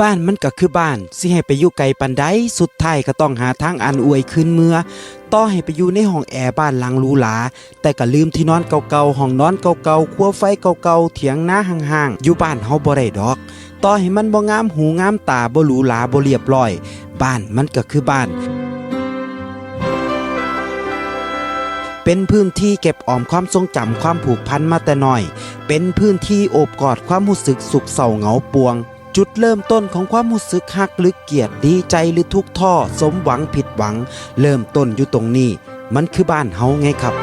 บ้านมันก็คือบ้าน สิให้ไปอยู่ไกลปันใดสุดท้ายก็ต้องหาทางอันอวยขึ้นเมื่อ ต่อให้ไปอยู่ในห้องแอร์บ้านหลังหรูหราแต่ก็ลืมที่นอนเก่าๆห้องนอนเก่าๆครัวไฟเก่าๆเถียงหน้าห่างๆ อยู่บ้านเฮาบ่ได้ดอก ต่อให้มันบ่งามหูงามตาบ่หรูหราบ่เรียบร้อย บ้านมันก็คือบ้านเป็นพื้นที่เก็บออมความทรงจำความผูกพันมาแต่น้อย เป็นพื้นที่โอบกอดความรู้สึกสุขเศร้าเหงาปวง จุดเริ่มต้นของความรู้สึกฮักหรือเกียดดีใจหรือทุกข์ท่อ สมหวังผิดหวัง เริ่มต้นอยู่ตรงนี้ มันคือบ้านเฮาไงครับ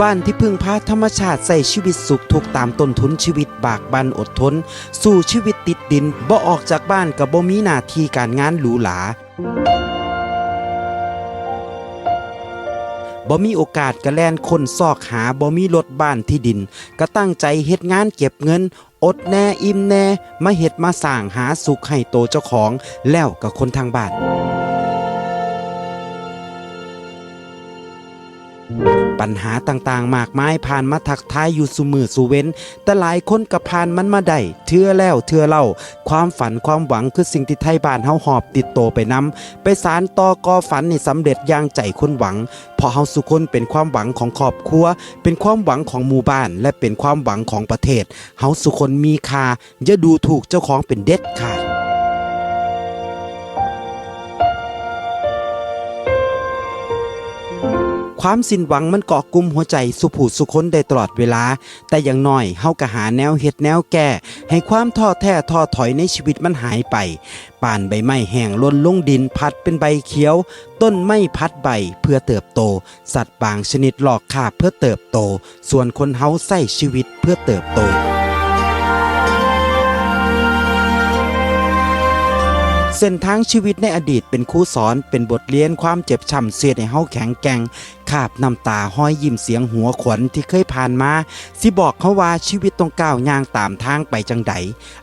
บ้านที่พึ่งพาธรรมชาติใส่ชีวิตสุขทุกตามต้นทุนชีวิตบากบันอดทน สู่ชีวิตติดดินบ่ออกจากบ้านกับบ่มีหน้าที่การงานหรูหรา บ่มีโอกาสกระแลนคนซอกหาบ่มีรถบ้านที่ดิน ก็ตั้งใจเฮ็ดงานเก็บเงิน อดแน่อิ่มแน่ มาเฮ็ดมาสร้างหาสุขให้โตเจ้าของ แล้วกับคนทางบ้าน ปัญหาต่างๆ มากมายผ่านมาทักทายอยู่สุมือสุเว้น แต่หลายคนก็ผ่านมันมาได้เทื่อแล้วเทื่อเล่า ความฝันความหวังคือสิ่งที่ไทยบ้านเฮาหอบติดโตไปนำไปสารต่อกอฝันให้สำเร็จอย่างใจคนหวัง เพราะเฮาสุคนเป็นความหวังของครอบครัว เป็นความหวังของหมู่บ้าน และเป็นความหวังของประเทศ เฮาสุคนมีค่าอย่าดูถูกเจ้าของเป็นเด็ดขาด ความสิ้นหวังมันเกาะกลุ่มหัวใจสุผูสุคนได้ตลอดเวลา แต่อย่างน้อยเฮาก็หาแนวเฮ็ดแนวแก้ ให้ความท้อแท้ท้อถอยในชีวิตมันหายไปป่านใบไม้แห้งล่นลงดินพัดเป็นใบเขียว ต้นไม้พัดใบเพื่อเติบโต สัตว์บางชนิดหลอกคาบเพื่อเติบโต ส่วนคนเฮาใส่ชีวิตเพื่อเติบโต ส้นทางชีวิตในอดีตเป็นครูสอนเป็นบทเรียนความเจ็บช้ำเสียดให้เฮาแข็งแกร่งคาบน้ำตาห้อยยิ้มเสียงหัวขวัญที่เคยผ่านมา สิบอกเขาว่าชีวิตต้องก้าวย่างตามทางไปจังใด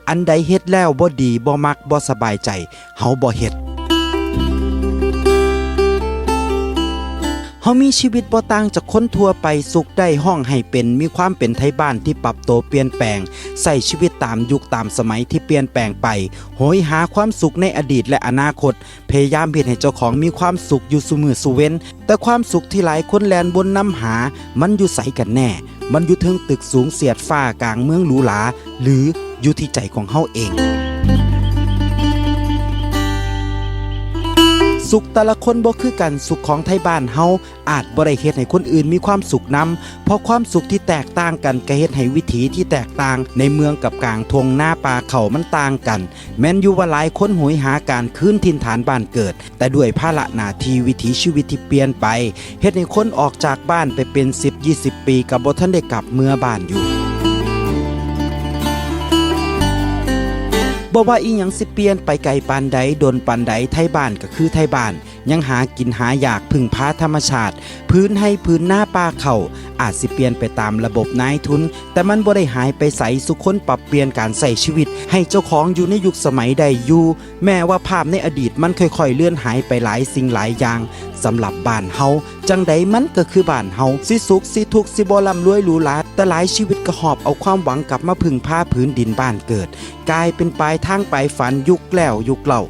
อันใดเฮ็ดแล้วบ่ดีบ่มักบ่สบายใจเฮาบ่เฮ็ด เฮามีชีวิตบ่ต่างจากคนทั่วไปสุขได้ห้องให้เป็นมีความเป็นไทยบ้านที่ปรับโตวเปลี่ยนแปลงใส่ชีวิตตามยุคตามสมัยที่เปลี่ยนแปลงไปโหยหาความสุขในอดีตและอนาคต พยายามเฮ็ดให้เจ้าของมีความสุขอยู่สุมือสุเว้น แต่ความสุขที่หลายคนแลนบนน้ำหา มันอยู่ใสกันแน่ มันอยู่เทึงตึกสูงเสียดฟ้ากลางเมืองหรูหราหรืออยู่ที่ใจของเฮาเอง สุขแต่ละคนบ่คือกันสุขของไทยบ้านเฮาอาจบ่ได้เฮ็ดให้คนอื่นมีความสุขนำเพราะความสุขที่แตกต่างกันก็เฮ็ดให้วิถีที่แตกต่าง ในเมืองกับกลางทงหน้าป่าเขามันต่างกัน แม้นอยู่ว่าหลายคนโหยหาการคืนถิ่นฐานบ้านเกิด แต่ด้วยภาระหน้าที่วิถีชีวิตที่เปลี่ยนไปเฮ็ดให้คนออกจากบ้านไปเป็น 10-20 ปีกับบ่ทันได้กลับเมื่อบ้านอยู่ บ่ว่าอีหยังสิเปลี่ยนไปไกลปานใดโดนปานใดไทยบ้านก็คือไทยบ้าน ยังหากินหาอยากพึ่งพาธรรมชาติ พื้นให้พื้นหน้าป่าเขาอาจสิเปลี่ยนไปตามระบบนายทุน แต่มันบ่ได้หายไปใสสุคนปรับเปลี่ยนการใส่ชีวิต ให้เจ้าของอยู่ในยุคสมัยใดอยู่แม้ว่าภาพในอดีตมันค่อยๆเลื่อนหายไปหลายสิ่งหลายอย่าง สำหรับบ้านเฮาจังใดมันก็คือบ้านเฮาสิสุขสิทุกสิบ่ร่ำรวยหรูหราแต่หลายชีวิตก็หอบเอาความหวังกลับมาพึ่งพาพื้นดินบ้านเกิด กลายเป็นปลายทางปลายฝันยุคแล้วยุคเล่า